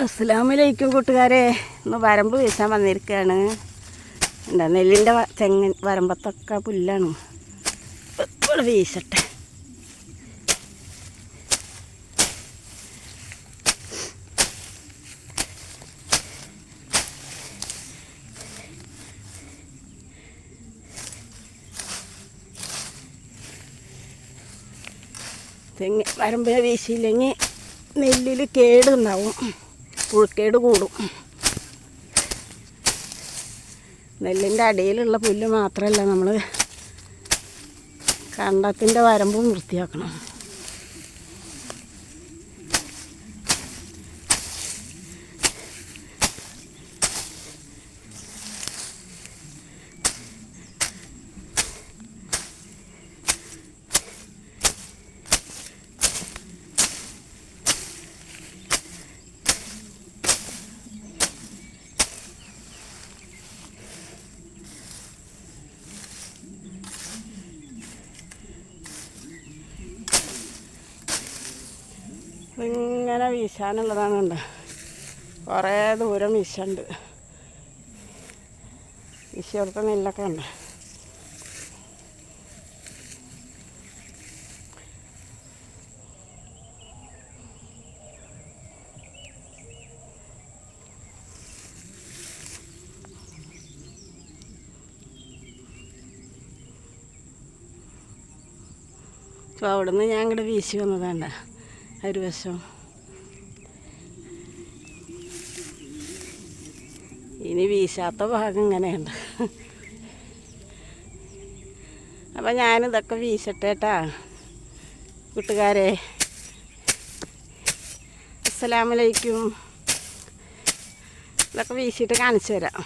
അസ്സലാമലൈക്കും കൂട്ടുകാരെ. ഇന്ന് വരമ്പ് വീശാൻ വന്നിരിക്കുകയാണ് എന്താ നെല്ലിന്റെ വ- തെങ്ങ് വരമ്പത്തൊക്കെ പുല്ലാണ്. ഇപ്പോൾ വീശട്ടെ. തെങ്ങ് വരമ്പ് വീശിയില്ലെങ്കിൽ നെല്ലിൽ കേടുണ്ടാവും. പുഴുക്കേട് കൂടും. നെല്ലിന്റെ അടിയിലുള്ള പുല്ല് മാത്രമല്ല നമ്മൾ കണ്ടത്തിന്റെ വരമ്പും വൃത്തിയാക്കണം. ഇങ്ങനെ വീശാനുള്ളതാണ് കണ്ട. കുറേ ദൂരം വീശുണ്ട്. വീശി നെല്ലൊക്കെ ഉണ്ട് അപ്പോൾ അവിടുന്ന് ഞാൻ ഇങ്ങോട്ട് വീശി വന്നതാണ്ട ഒരു വശം. ഇനി വീശാത്ത ഭാഗം ഇങ്ങനെയുണ്ട്. അപ്പം ഞാനിതൊക്കെ വീശട്ടേട്ടാ. കൂട്ടുകാരെ അസ്സലാമലൈക്കും ഇതൊക്കെ വീശിയിട്ട് കാണിച്ചു തരാം